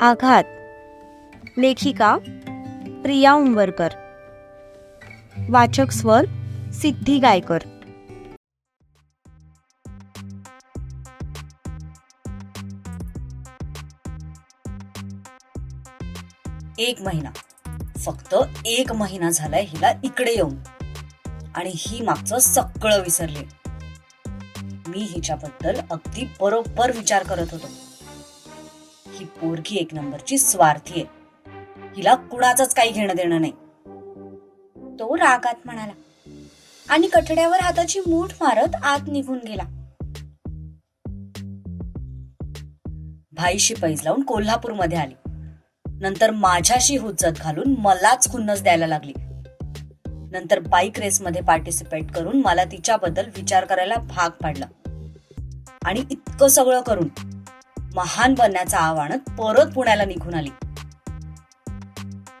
आघात. लेखिका प्रिया उंबरकर. वाचक स्वर सिद्धी गायकर. एक महिना. फक्त एक महिना झालाय हिला इकडे येऊन. आणि ही मागचं सगळं विसरले. मी हिच्याबद्दल अगदी बरोबर विचार करत होतो. ही पोरगी एक नंबरची स्वार्थी आहे. हिला कुणाचंच काही घेणं देणं नाही. तो रागात म्हणाला. आणि कठड्यावर हाताची मूठ मारत आत निघून गेला. भाईशी पैज लावून कोल्हापूरमध्ये आली. नंतर माझ्याशी हुज्जत घालून मलाच खुन्नस द्यायला लागली. नंतर बाईक रेसमध्ये पार्टिसिपेट करून मला तिच्याबद्दल विचार करायला भाग पाडला. आणि इतकं सगळं करून महान बनण्याचं आव्हानात परत पुण्याला निघून आली.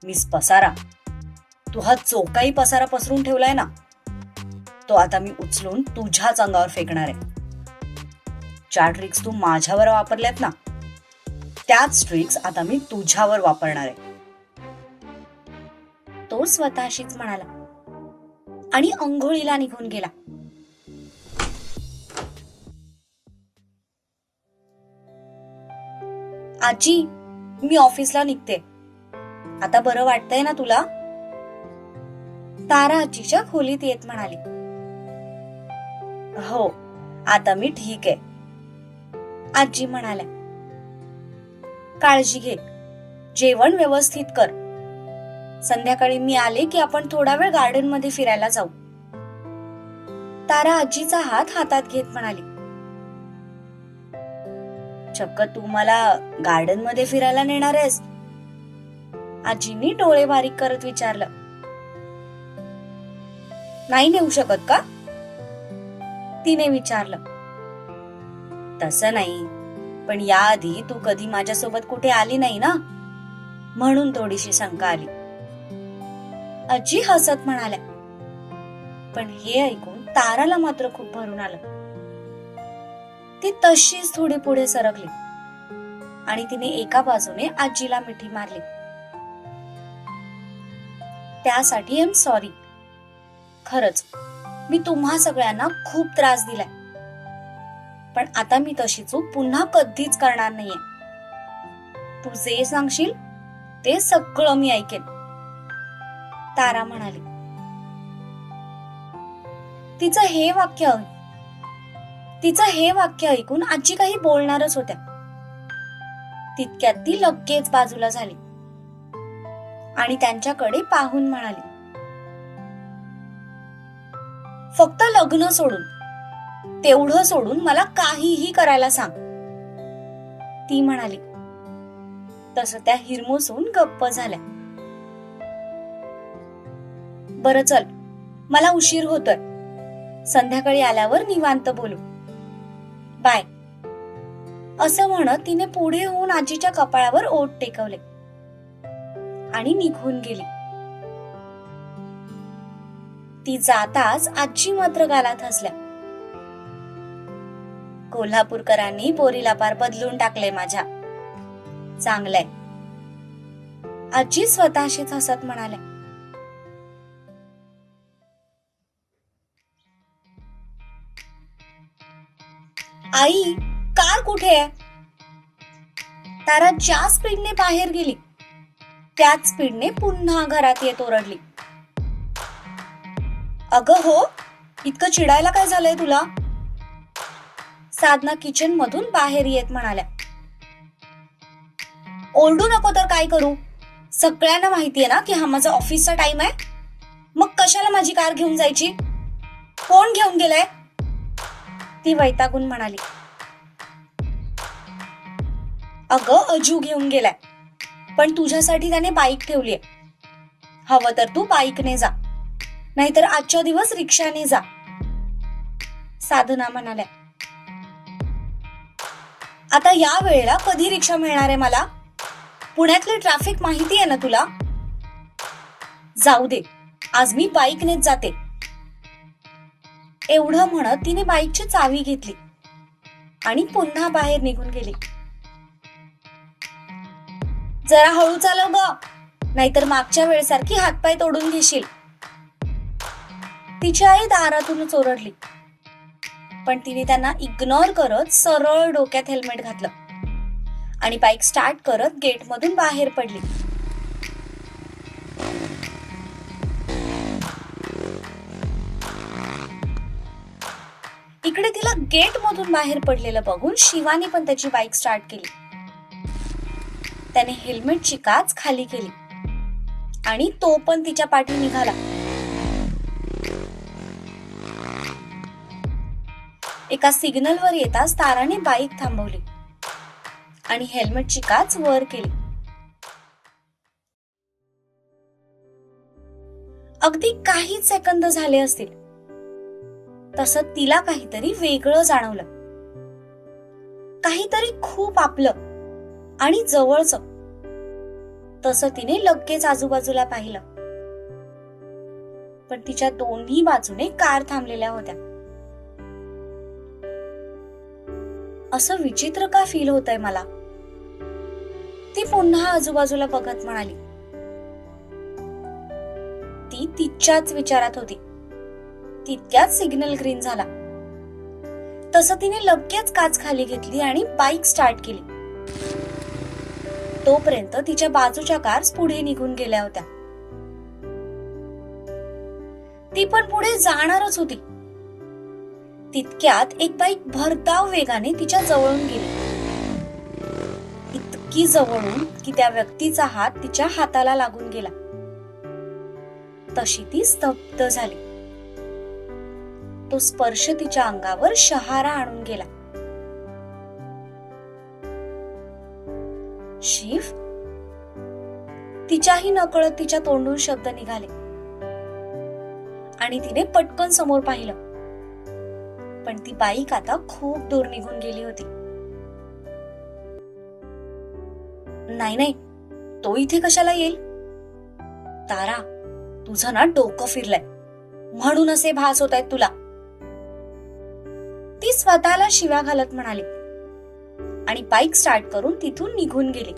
मिस पसारा तू हा चोकाई पसारा पसरून ठेवलाय ना? तो आता मी उचलून तुझ्याच अंगावर फेकणार आहे. ज्या ट्रिक्स तू माझ्यावर वापरल्यात ना? त्याच ट्रिक्स आता मी तुझ्यावर वापरणार आहे. तो स्वतःशीच म्हणाला आणि अंघोळीला निघून गेला. आजी मी ऑफिसला निघते. आता बरं वाटतंय ना तुला? तारा आजीच्या खोलीत येत म्हणाली. हो आता मी ठीक आहे. आजी म्हणाल्या. काळजी घे जेवण व्यवस्थित कर. संध्याकाळी मी आले की आपण थोडा वेळ गार्डनमध्ये फिरायला जाऊ. तारा आजीचा हात हातात घेत म्हणाली. चक्क तू मला गार्डनमध्ये फिरायला नेणार आहेस? आजीनी डोळे बारीक करत विचारलं. नाही नेऊ शकत का? तिने विचारलं. तसं नाही पण याआधी तू कधी माझ्यासोबत कुठे आली नाही ना? म्हणून थोडीशी शंका आली. आजी हसत म्हणाल्या. पण हे ऐकून ताराला मात्र खूप भरून आलं. ती तशीच थोडी पुढे सरकली. आणि तिने एका बाजूने आजीला मिठी मारली. त्यासाठी एम सॉरी खरच मी तुम्हा सगळ्यांना खूप त्रास दिलाय. पण आता मी तशी चूक पुन्हा कधीच करणार नाहीये. तू जे सांगशील ते सगळं मी ऐकेन. तारा म्हणाली. तिचं हे वाक्य तिचं हे वाक्य ऐकून आजी काही बोलणारच होत्या. तितक्यात ती लगेच बाजूला झाली. आणि त्यांच्याकडे पाहून म्हणाली फक्त लग्न सोडून तेवढं सोडून मला काहीही करायला सांग. ती म्हणाली तस त्या हिरमोसून गप्प झाल्या. बर चल मला उशीर होतोय. संध्याकाळी आल्यावर निवांत बोलू. बाय. असं म्हणत तिने पुढे होऊन आजीच्या कपाळावर ओठ टेकवले. आणि निघून गेली. ती जाताच आजी मात्र गालात हसल्या. कोल्हापूरकरांनी पोरीला पार बदलून टाकले माझ्या. चांगलंय. आजी स्वतःशीच हसत म्हणाल्या. आई कार कुठे आहे? तारा ज्या स्पीडने बाहेर गेली त्याच स्पीडने पुन्हा घरात येत ओरडली. अगं हो इतकं चिडायला काय झालंय तुला? साधना किचन मधून बाहेर येत म्हणाल्या. ओरडू नको तर काय करू? सगळ्यांना माहितीये ना की हा माझा ऑफिसचा टाइम आहे. मग कशाला माझी कार घेऊन जायची? कोण घेऊन गेलाय? ती वैतागून म्हणाली. अगं अजू घेऊन गेलाय. पण तुझ्यासाठी त्याने बाईक ठेवलीय. हवं तर तू बाईकने जा. नाहीतर आजच्या दिवस रिक्षाने जा. साधना म्हणाल्या. आता या वेळेला कधी रिक्षा मिळणार आहे मला? पुण्यातले ट्रॅफिक माहिती आहे ना तुला? जाऊ दे. आज मी बाईकनेच जाते. एवढं म्हणत तिने बाईकची चावी घेतली. आणि पुन्हा बाहेर निघून गेली. जरा हळू चालव ग नाहीतर मागच्या वेळेसारखी हातपाय तोडून घेशील. तिची आई दारातूनच ओरडली पण तिने त्यांना इग्नोर करत सरळ डोक्यात हेल्मेट घातलं. आणि बाईक स्टार्ट करत गेटमधून बाहेर पडली. इकडे तिला गेट मधून बाहेर पडलेलं बघून शिवानी पण त्याची बाईक स्टार्ट केली. त्याने हेल्मेटची काच खाली केली. आणि तो पण तिच्या पाठी निघाला. एका सिग्नलवर येताच ताराने बाईक थांबवली. आणि हेल्मेटची काच वर केली. अगदी काहीच सेकंद झाले असतील. तसं तिला काहीतरी वेगळं जाणवलं. काहीतरी खूप आपलं आणि जवळच. तसं तिने लगेच आजूबाजूला पाहिलं. पण तिच्या दोन्ही बाजूने कार थांबलेल्या होत्या. असं विचित्र का फील होतंय मला? ती पुन्हा आजूबाजूला बघत म्हणाली. ती तिच्याच विचारात होती. तितक्यात सिग्नल ग्रीन झाला. तसं तिने लगेच काच खाली घेतली आणि बाईक स्टार्ट केली. तोपर्यंत तिच्या बाजूच्या कार्स पुढे निघून गेल्या होत्या. ती पण पुढे जाणारच होती. तितक्यात एक बाईक भरधाव वेगाने तिच्या जवळून गेली. इतकी जवळून की त्या व्यक्तीचा हात तिच्या हाताला लागून गेला. तशी ती स्तब्ध झाली. तो स्पर्श तिच्या अंगावर शहारा आणून गेला. शिव तिच्याही नकळत तिच्या तोंडून शब्द निघाले. आणि तिने पटकन समोर पाहिलं. पण ती बाईक आता खूप दूर निघून गेली होती. नाही नाही तो इथे कशाला येईल? तारा तुझं ना डोकं फिरलंय. म्हणून असे भास होत आहेत तुला. स्वतःला शिव्या घालत म्हणाली. आणि बाईक स्टार्ट करून तिथून निघून गेली.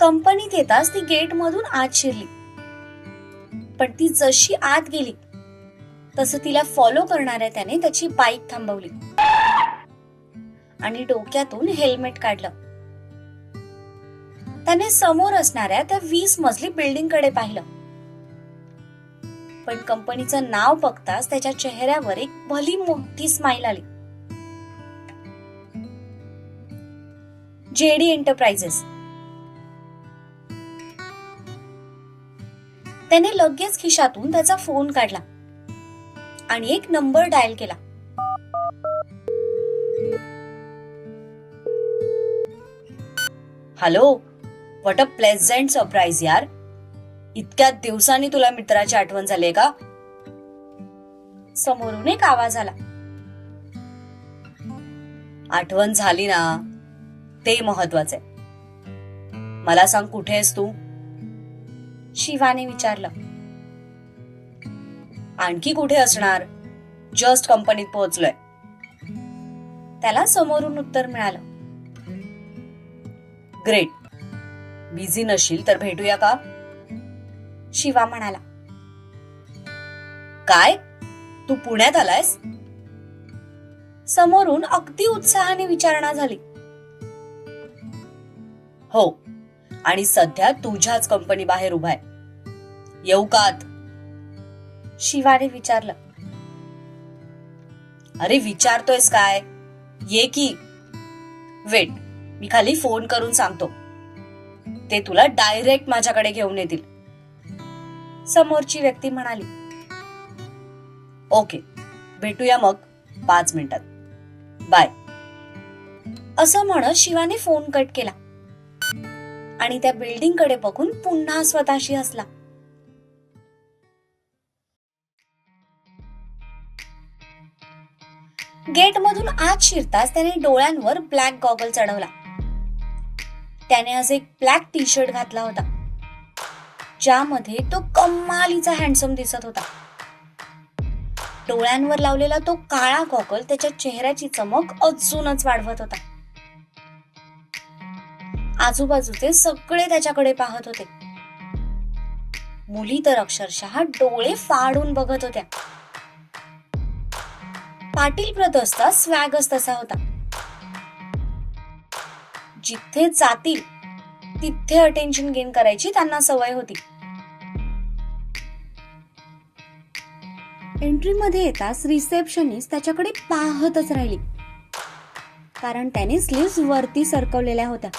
कंपनीत येताच ती गेट मधून आत शिरली. पण ती जशी आत गेली तसं तिला फॉलो करणाऱ्या त्याने त्याची बाईक थांबवली. आणि डोक्यातून हेल्मेट काढलं. त्याने समोर असणाऱ्या त्या वीस मजली बिल्डिंगकडे पाहिलं. पण कंपनीचं नाव बघताच त्याच्या चेहऱ्यावर एक भली मोठी स्माइल आली. JD enterprises. त्याने लगेच खिशातून त्याचा फोन काढला आणि एक नंबर डायल केला. Hello? What a pleasant surprise यार. इतक्या दिवसांनी तुला मित्राची आठवण झाली का? समोरून एक आवाज आला. आठवण झाली ना? ते महत्त्वाचे मला सांग कुठे आहेस तू? शिवाने विचारलं. आणखी कुठे असणार? जस्ट कंपनीत पोहोचलोय. त्याला समोरून उत्तर मिळालं. ग्रेट बिझी नशील तर भेटूया का? शिवा म्हणाला. काय? तू पुण्यात आलायस? समोरून अगदी उत्साहाने विचारणा झाली. हो. आणि सध्या तुझ्याच कंपनी बाहेर उभा आहे. येऊ का आत? शिवाने विचारलं. अरे विचारतोयस काय? ये की. वेट मी खाली फोन करून सांगतो. ते तुला डायरेक्ट माझ्याकडे घेऊन येतील. समोरची व्यक्ती म्हणाली ओके भेटूया मग पाच मिनिटात. बाय. असं म्हणत शिवाने फोन कट केला. आणि त्या बिल्डिंगकडे बघून पुन्हा स्वतःशी हसला. गेट मधून आत शिरताच त्याने डोळ्यांवर ब्लॅक गॉगल चढवला. त्याने आज एक ब्लॅक टी शर्ट घातला होता. ज्यामध्ये तो कमालीचा हँडसम दिसत होता. डोळ्यांवर लावलेला तो काळा गॉगल त्याच्या चेहऱ्याची चमक अजूनच वाढवत होता. आजूबाजूचे सगळे त्याच्याकडे पाहत होते. मुली तर अक्षरशः डोळे फाडून बघत होत्या. पाटील ब्रदर्सचा स्वॅगच तसा होता. जिथे जातील तिथे अटेन्शन गेन करायची त्यांना सवय होती. एंट्री मध्ये येताच रिसेप्शनिस्ट त्याच्याकडे पाहतच राहिली. कारण त्याने स्लीव्स वरती सरकवलेल्या होत्या.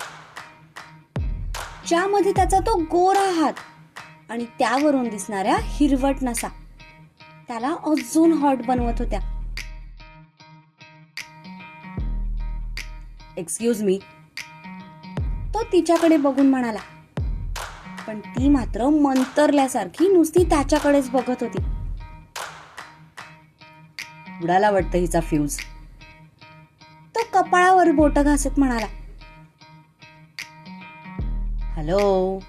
ज्यामध्ये त्याचा तो गोरा हात आणि त्यावरून दिसणाऱ्या हिरवट नसा. त्याला अजून हॉट बनवत होत्या. एक्सक्यूज मी तो तिच्याकडे बघून म्हणाला पण ती मात्र मंतरल्यासारखी नुसती त्याच्याकडेच बघत होती. उडाला वाटतं हिचा फ्यूज तो कपाळावर बोट घासत म्हणाला हॅलो.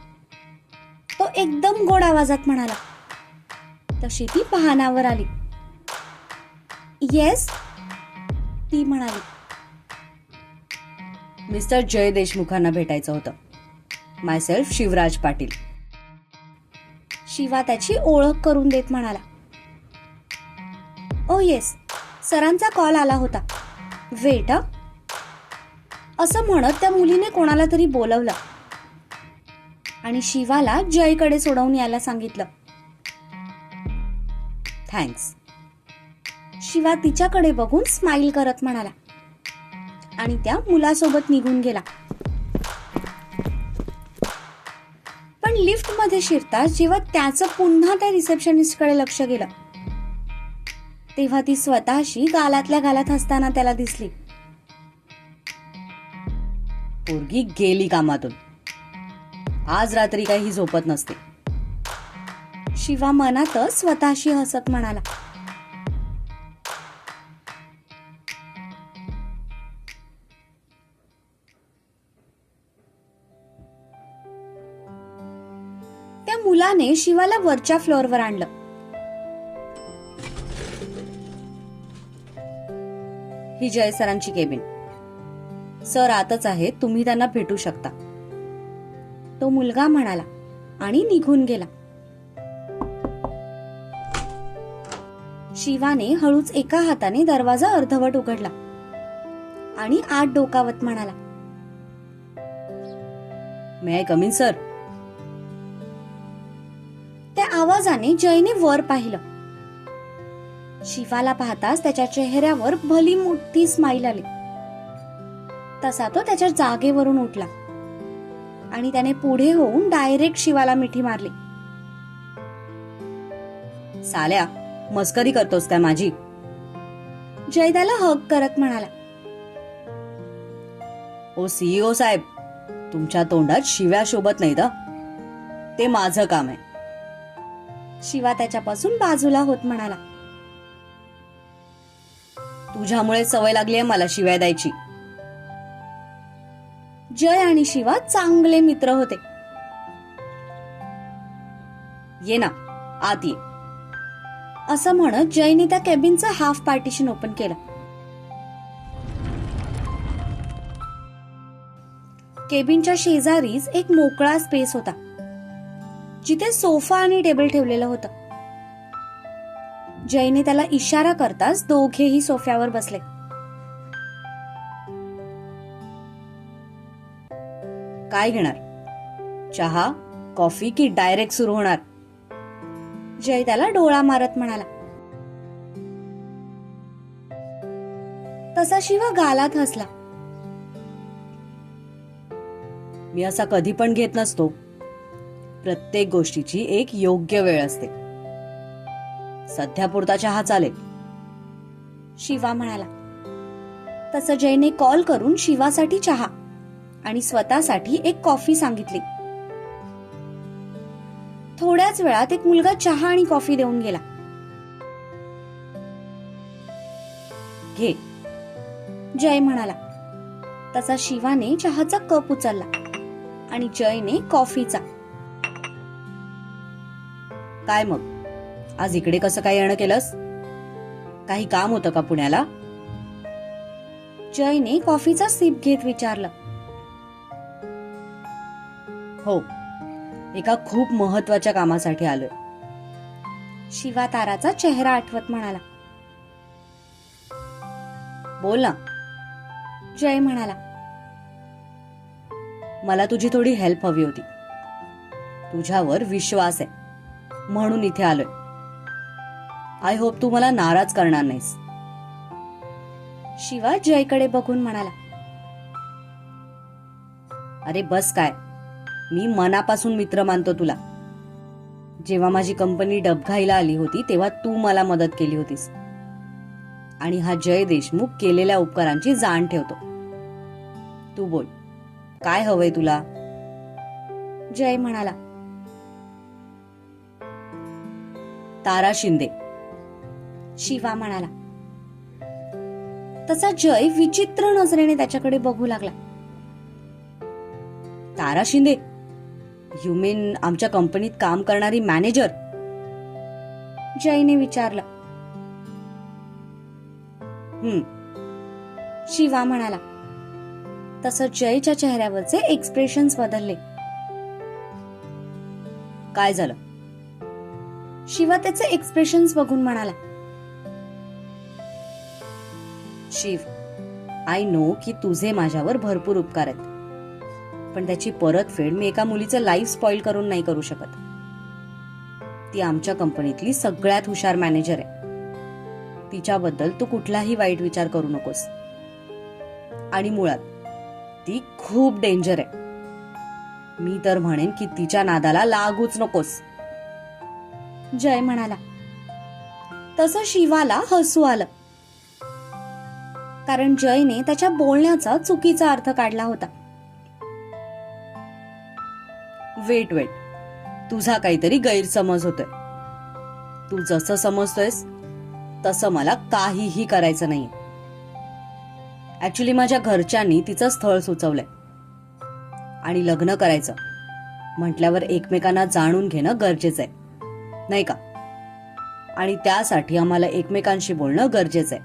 तो एकदम गोड आवाजात म्हणाला तशी ती पाहनावर आली. येस ती म्हणाली मिस्टर जय देशमुखांना भेटायचं होतं. Myself Shivraj Patil. शिवा त्याची ओळख करून देत म्हणाला. Oh ओ येस सरांचा कॉल आला होता. वेट हा? असं म्हणत त्या मुलीने कोणाला तरी बोलवलं. आणि शिवाला जयकडे सोडवून यायला सांगितलं. थँक्स शिवा तिच्याकडे बघून स्माइल करत म्हणाला. आणि त्या मुलासोबत निघून गेला. पण लिफ्टमध्ये शिरताच जेव्हा त्याचं पुन्हा त्या रिसेप्शनिस्टकडे लक्ष गेलं तेव्हा ती स्वतःशी गालातल्या गालात हसताना त्याला दिसली. पोरगी गेली कामातून. आज रात्री काही झोपत नसते. शिवा मनातच स्वतःशी हसत म्हणाला. मुलाने शिवाला वरच्या फ्लोअरवर आणलं. ही जय सरांची केबिन. सर आतच आहे तुम्ही त्यांना भेटू शकता. तो मुलगा म्हणाला आणि निघून गेला. शिवाने हळूच एका हाताने दरवाजा अर्धवट उघडला आणि आत डोकावत म्हणाला मे आय कमिन सर त्या जयने वर पाहिलं. शिवाला पाहताच त्याच्या चेहऱ्यावर भली मोठी स्माईल आली. तसा तो त्याच्या जागेवरून उठला. आणि त्याने पुढे होऊन डायरेक्ट शिवाला मिठी मारली. साल्या मस्करी करतोस काय माझी? जय त्याला हक करत म्हणाला. ओ सीईओ साहेब तुमच्या तोंडात शिव्या शोभत नाही ते माझं काम आहे. शिवा त्याच्यापासून बाजूला होत म्हणाला. तुझ्यामुळे सवय लागली आहे मला शिवाय द्यायची. जय आणि शिवा चांगले मित्र होते. ये ना आत ये. असं म्हणत जयने त्या कॅबिनचं हाफ पार्टिशन ओपन केलं. केबिनच्या शेजारीच एक मोकळा स्पेस होता. जिथे सोफा आणि टेबल ठेवलेलं होतं. जयने त्याला इशारा करताच दोघेही सोफ्यावर बसले. काय घेणार? चहा कॉफी की डायरेक्ट सुरू होणार? जय त्याला डोळा मारत म्हणाला. तसा शिवा गालात हसला. मी असा कधी पण घेत नसतो. प्रत्येक गोष्टीची एक योग्य वेळ असते. सध्या पुरता चहा चालेल. शिवा म्हणाला. तसं जयने कॉल करून शिवासाठी चहा आणि स्वतःसाठी एक कॉफी सांगितली. थोड्याच वेळात एक मुलगा चहा आणि कॉफी देऊन गेला. घे. जय म्हणाला. तसा शिवाने चहाचा कप उचलला आणि जयने कॉफीचा काय मग? आज इकडे कसं काय येणं केलंस? काही काम होतं का पुण्याला? जयने कॉफीचा सिप घेत विचारलं. हो एका खूप महत्त्वाच्या कामासाठी आलोय. शिवा ताराचा चेहरा आठवत म्हणाला. बोल ना. जय म्हणाला. मला तुझी थोडी हेल्प हवी होती. तुझ्यावर विश्वास आहे. म्हणून इथे आलोय. आय होप तू मला नाराज करणार नाहीस. शिवा जयकडे बघून म्हणाला अरे बस काय मी मनापासून मित्र मानतो तुला. जेव्हा माझी कंपनी डबघाईला आली होती तेव्हा तू मला मदत केली होतीस. आणि हा जय देशमुख केलेल्या उपकारांची जाण ठेवतो. तू बोल काय हवंय तुला? जय म्हणाला तारा शिंदे. शिवा म्हणाला तसा जय विचित्र नजरेने त्याच्याकडे बघू लागला. तारा शिंदे यू मीन आमच्या कंपनीत काम करणारी मॅनेजर जयने विचारलं. हम्म. शिवा म्हणाला तसं जयच्या चेहऱ्यावरचे एक्सप्रेशन्स बदलले. काय झालं? शिवा त्याचे एक्सप्रेशन बघून म्हणाला. शिव आय नो की तुझे माझ्यावर भरपूर उपकार आहेत. पण त्याची परतफेड मी एका मुलीचं लाईफ स्पॉइल करून नाही करू शकत. ती आमच्या कंपनीतली सगळ्यात हुशार मॅनेजर आहे. तिच्याबद्दल तू कुठलाही वाईट विचार करू नकोस. आणि मुळात ती खूप डेंजर आहे. मी तर म्हणेन की तिच्या नादाला लागूच नकोस. जय म्हणाला. तसं शिवाला हसू आलं. कारण जयने त्याच्या बोलण्याचा चुकीचा अर्थ काढला होता. वेट वेट तुझा काहीतरी गैरसमज होतोय. तू जसं समजतोयस तसं मला काहीही करायचं नाही ऍक्च्युली माझ्या घरच्यांनी तिचं स्थळ सुचवलंय. आणि लग्न करायचं. म्हटल्यावर एकमेकांना जाणून घेणं गरजेचं आहे नाही का? आणि त्यासाठी आम्हाला एकमेकांशी बोलणं गरजेचं आहे.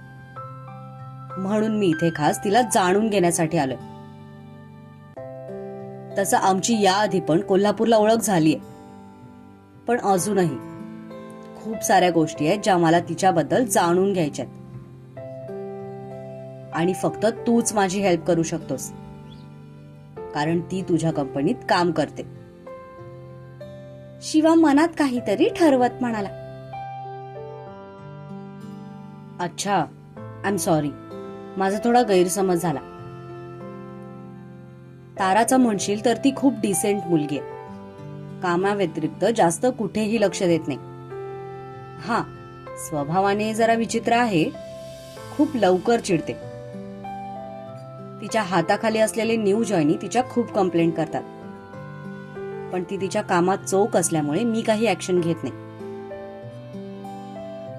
म्हणून मी इथे खास तिला जाणून घेण्यासाठी आलोय. तसं आमची याआधी पण कोल्हापूरला ओळख झालीये. पण अजूनही खूप साऱ्या गोष्टी आहेत ज्या मला तिच्याबद्दल जाणून घ्यायच्यात आणि फक्त तूच माझी हेल्प करू शकतोस. कारण ती तुझ्या कंपनीत काम करते. शिवा मनात काहीतरी ठरवत म्हणाला. अच्छा आय एम सॉरी माझा थोडा गैरसमज झाला. ताराचा म्हणशील तर ती खूप डिसेंट मुलगी आहे. कामाव्यतिरिक्त जास्त कुठेही लक्ष देत नाही. हा स्वभावाने जरा विचित्र आहे. खूप लवकर चिडते. तिच्या हाताखाली असलेले न्यू जॉईनी तिच्या खूप कंप्लेंट करतात. पण ती तिच्या कामात चोख असल्यामुळे मी काही ऍक्शन घेत नाही.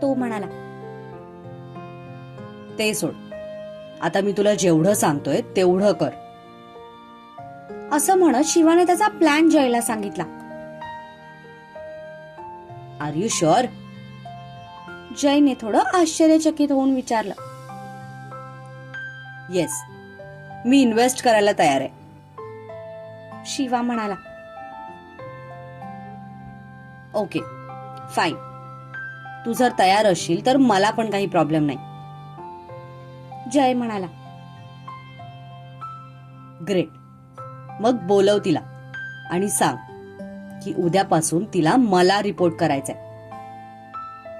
तो म्हणाला ते सोड. आता मी तुला जेवढं सांगतोय तेवढं कर. असं म्हणत शिवाने त्याचा प्लॅन जयला सांगितला. आर यू शुअर जयने थोडं आश्चर्यचकित होऊन विचारलं. येस मी इन्व्हेस्ट करायला तयार आहे. शिवा म्हणाला ओके फाईन तू जर तयार असशील तर मला पण काही प्रॉब्लेम नाही. जय म्हणाला. ग्रेट मग बोलव तिला आणि सांग की उद्यापासून तिला मला रिपोर्ट करायचंय.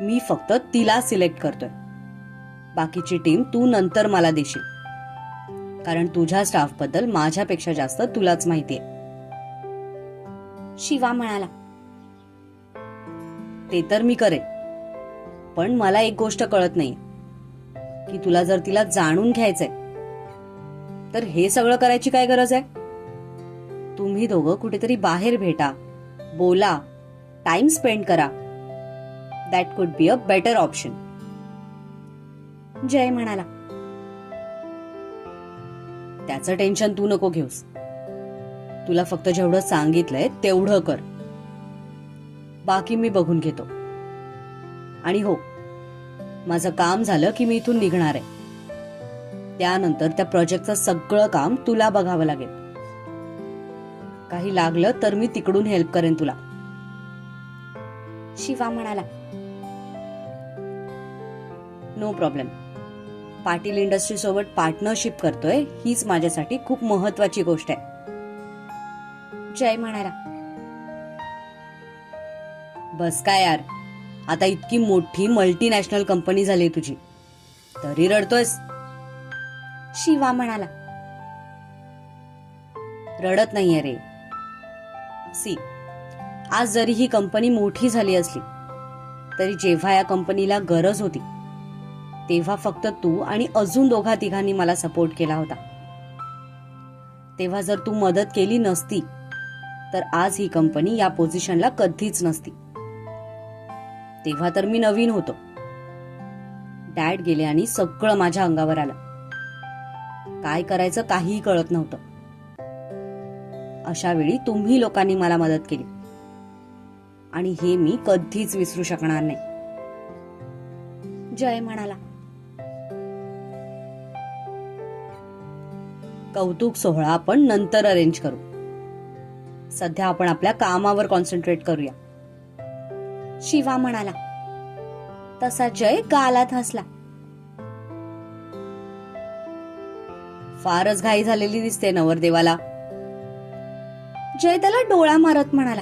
मी फक्त तिला सिलेक्ट करतोय. बाकीची टीम तू नंतर मला देशील. कारण तुझ्या स्टाफबद्दल माझ्यापेक्षा जास्त तुलाच माहिती आहे शिवा म्हणाला. ते तर मी करेन. पण मला एक गोष्ट कळत नाही की तुला जर तिला जाणून घ्यायचंय तर हे सगळं करायची काय गरज आहे? तुम्ही दोघं कुठेतरी बाहेर भेटा बोला टाइम स्पेंड करा. That could be a better option जय म्हणाला. त्याचं टेन्शन तू नको घेऊस. तुला फक्त जेवढं सांगितलंय तेवढं कर. बाकी मी बघून घेतो. आणि हो माझं काम झालं की मी इथून निघणार आहे. त्यानंतर त्या प्रोजेक्टचं सगळं काम तुला बघावं लागेल. काही लागलं तर मी तिकडून हेल्प करेन तुला. शिवा म्हणाला. नो प्रॉब्लेम पाटील इंडस्ट्री सोबत पार्टनरशिप करतोय हीच माझ्यासाठी खूप महत्वाची गोष्ट आहे. जय म्हणाला. बस काय यार? आता इतकी मोठी मल्टीनॅशनल कंपनी झाली तुझी. तरी रडतोयस. शिवा म्हणाला. रडत नाहीये रे. सी आज जरी ही कंपनी मोठी झाली असली तरी जेव्हा या कंपनीला गरज होती तेव्हा फक्त तू आणि अजून दोघा तिघांनी मला सपोर्ट केला होता. तेव्हा जर तू मदत केली नसती तर आज ही कंपनी या पोझिशनला कधीच नसती. तेव्हा तर मी नवीन होतो. डॅड गेले आणि सगळं माझ्या अंगावर आलं. काय करायचं काहीही कळत नव्हतं. अशा वेळी तुम्ही लोकांनी मला मदत केली. आणि हे मी कधीच विसरू शकणार नाही. जय म्हणाला. कौतुक सोहळा आपण नंतर अरेंज करू. सध्या आपण आपल्या कामावर कॉन्सन्ट्रेट करूया. शिवा म्हणाला. तसा जय गालात हसला. फारच घाई झालेली दिसते नवरदेवाला. जय त्याला डोळा मारत म्हणाला.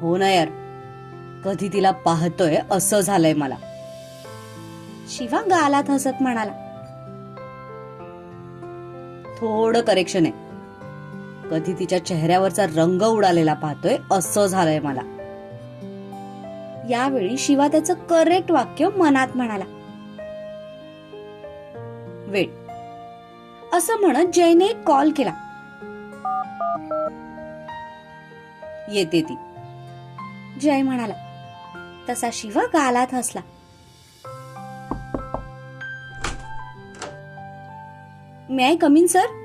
हो ना यार कधी तिला पाहतोय असं झालंय मला. शिवा गालात हसत म्हणाला. थोडं करेक्शन आहे कधी तिच्या चेहऱ्यावरचा रंग उडालेला पाहतोय असं झालंय मला. यावेळी शिवा त्याचं करेक्ट वाक्य मनात म्हणाला. वेट असं म्हणत जयने कॉल केला. येते ती. जय म्हणाला. तसा शिव गालात हसला. May I come in sir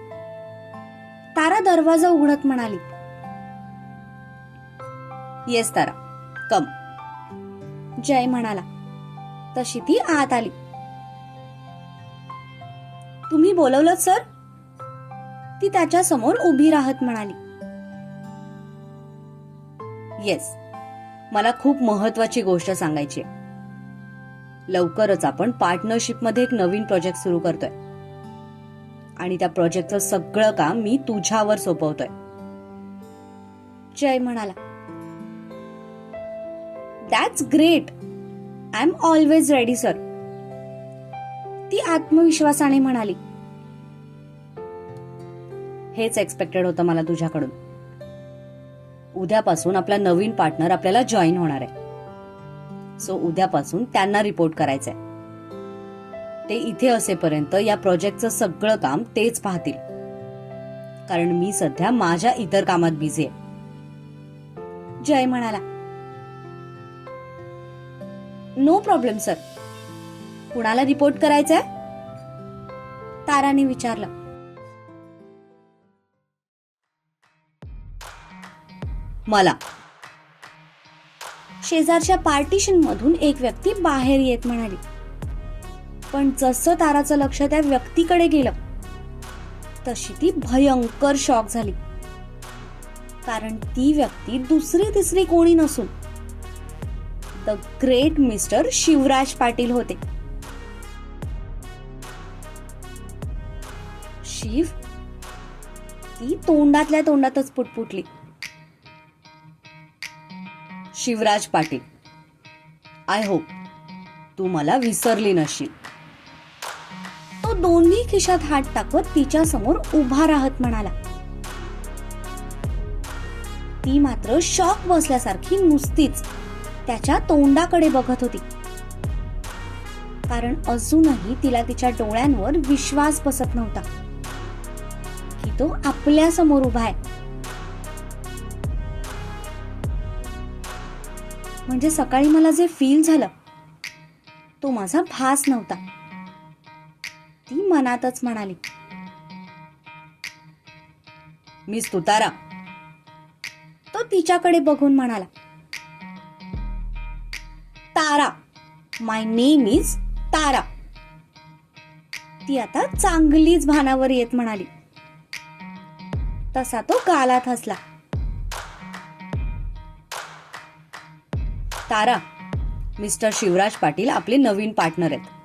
Tara दरवाजा उघडत म्हणाली. येस तारा. कम. जय म्हणाला. तशी ती आत आली. तुम्ही बोलवलं सर? ती त्याच्यासमोर उभी राहत म्हणाली. येस. मला खूप महत्वाची गोष्ट सांगायची लवकरच आपण पार्टनरशिपमध्ये एक नवीन प्रोजेक्ट सुरू करतोय. आणि त्या प्रोजेक्टचं सगळं काम मी तुझ्यावर सोपवतोय. जय म्हणाला. That's great I am always ready sir ती आत्मविश्वासाने म्हणाली. हेच एक्सपेक्टेड होतं मला तुझ्याकडून. उद्यापासून आपला नवीन पार्टनर आपल्याला जॉईन होणार आहे. सो उद्यापासून त्यांना रिपोर्ट करायचंय. ते इथे असेपर्यंत या प्रोजेक्टचं सगळं काम तेच पाहतील. कारण मी सध्या माझ्या इतर कामात बिझी आहे. जय म्हणाला. नो प्रॉब्लेम सर कुणाला रिपोर्ट करायचंय? ताराने विचारलं. मला. शेजारच्या पार्टिशन मधून एक व्यक्ती बाहेर येत म्हणाली. पण जसं ताराचं लक्ष त्या व्यक्तीकडे गेलं तशी ती भयंकर शॉक झाली. कारण ती व्यक्ती दुसरी तिसरी कोणी नसून the great mister Shivraj Patil होते. शिव ती तोंडातल्या तोंडातच पुटपुटली. शिवराज पाटील आय होप तू मला विसरली नशील. दोन्ही खिशात हात टाकत तिच्या समोर उभा राहत म्हणाला. ती मात्र शॉक बसल्यासारखी नुसतीच त्याच्या तोंडाकडे बघत होती. कारण अजूनही तिला तिच्या डोळ्यांवर विश्वास बसत नव्हता. की तो आपल्यासमोर उभा आहे. म्हणजे सकाळी मला जे फील झालं तो माझा भास नव्हता. ती मनातच म्हणाली. मिस तुतारा तो तिच्याकडे बघून म्हणाला. Tara my name is Tara. ती आता चांगलीच भानावर येत म्हणाली. तसा तो गालात हसला. तारा मिस्टर शिवराज पाटील आपले नवीन पार्टनर आहेत.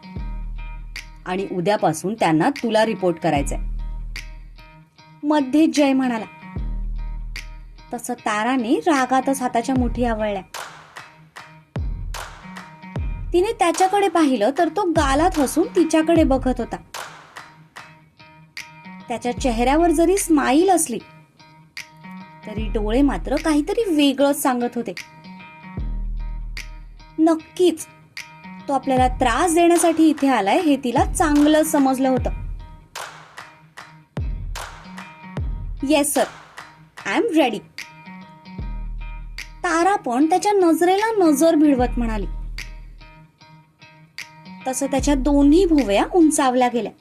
आणि उद्यापासून त्यांना तुला रिपोर्ट करायचंय. मध्ये जय म्हणाला. तसं ताराने रागातच हाताच्या मुठी आवळल्या. तिने त्याच्याकडे पाहिलं तर तो गालात हसून तिच्याकडे बघत होता. त्याच्या चेहऱ्यावर जरी स्माईल असली तरी डोळे मात्र काहीतरी वेगळंच सांगत होते. नक्कीच तो आपल्याला त्रास देण्यासाठी इथे आलाय हे तिला चांगलं समजलं होतं. Yes sir I am ready Tara पण त्याच्या नजरेला नजर भिडवत म्हणाली. तसं त्याच्या दोन्ही भुवया उंचावल्या गेल्या.